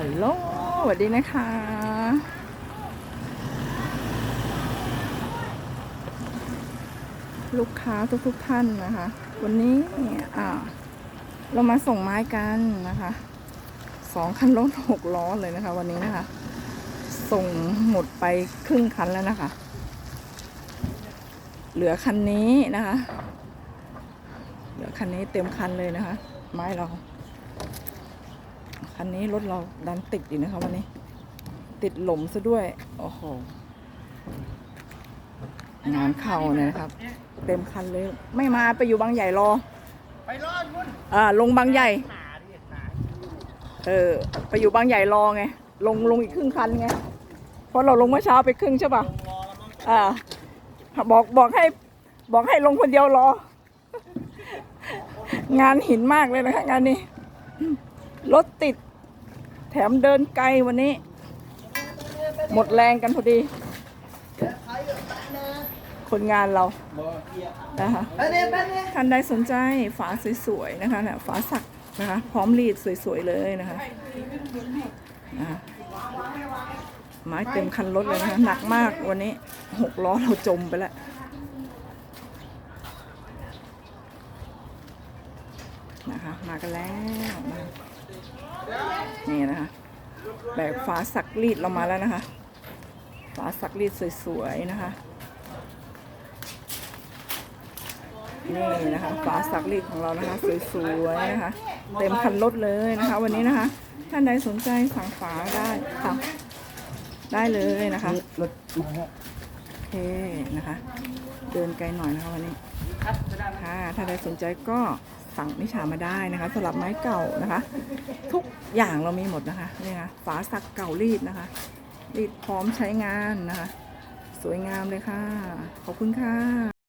ฮัลโหลสวัสดีนะคะ ลูกค้าทุกๆทท่านนะคะ วันนี้อ่าเรามาส่งไม้กันนะคะสองคันรถหกล้อเลยนะคะ วันนี้นะคะ ส่งหมดไปครึ่งคันแล้วนะคะ เหลือคันนี้นะคะ เหลือคันนี้เต็มคันเลยนะคะ ไม้เรา คันนี้รถเราดันติดอีกนะคะวันนี้ ติดหลมซะด้วย โอ้โห งานเข้าเนี่ยนะครับ เต็มคันเลย ไม่มาไปอยู่บางใหญ่รอ ไปรอดมุ่นอ่า ลงบางใหญ่หนาดิหนาเออ ไปอยู่บางใหญ่รอไง ลงลงอีกครึ่งคันไง เพราะเราลงเมื่อเช้าไปครึ่งใช่ป่ะลงรอแล้วมั้งอ่า บอกบอกให้บอกให้ลงคนเดียวรอ งานหินมากเลยนะคะงานนี้ รถติด แถมเดินไกลวันนี้ หมดแรงกันพอดี คนงานเราบอกเกียร์นะคะท่านใดสนใจฝาสวยๆนะคะเนี่ยฝาสักนะคะ พร้อมรีดสวยๆเลยนะคะไม้เต็มคันรถเลยนะคะหนักมากวันนี้หกล้อเราจมไปแล้วนะคะ มากันแล้วมา นี่นะคะแบกฝาสักรีดเรามาแล้วนะคะฝาสักรีดสวยๆนะคะนี่นะคะฝาสักรีดของเรานะคะสวยๆนะคะ เต็มคันรถเลยนะคะ วันนี้นะคะ ท่านใดสนใจสั่งฝาได้ค่ะได้เลยนะคะรถโอเคนะคะ เดินไกลหน่อยนะคะวันนี้ค่ะถ้าใดสนใจก็ สั่งนิชามาได้นะคะสำหรับไม้เก่านะคะ ทุกอย่างเรามีหมดนะคะนี่นะฝาสักเก่ารีดนะคะ รีดพร้อมใช้งานนะคะ สวยงามเลยค่ะ ขอบคุณค่ะ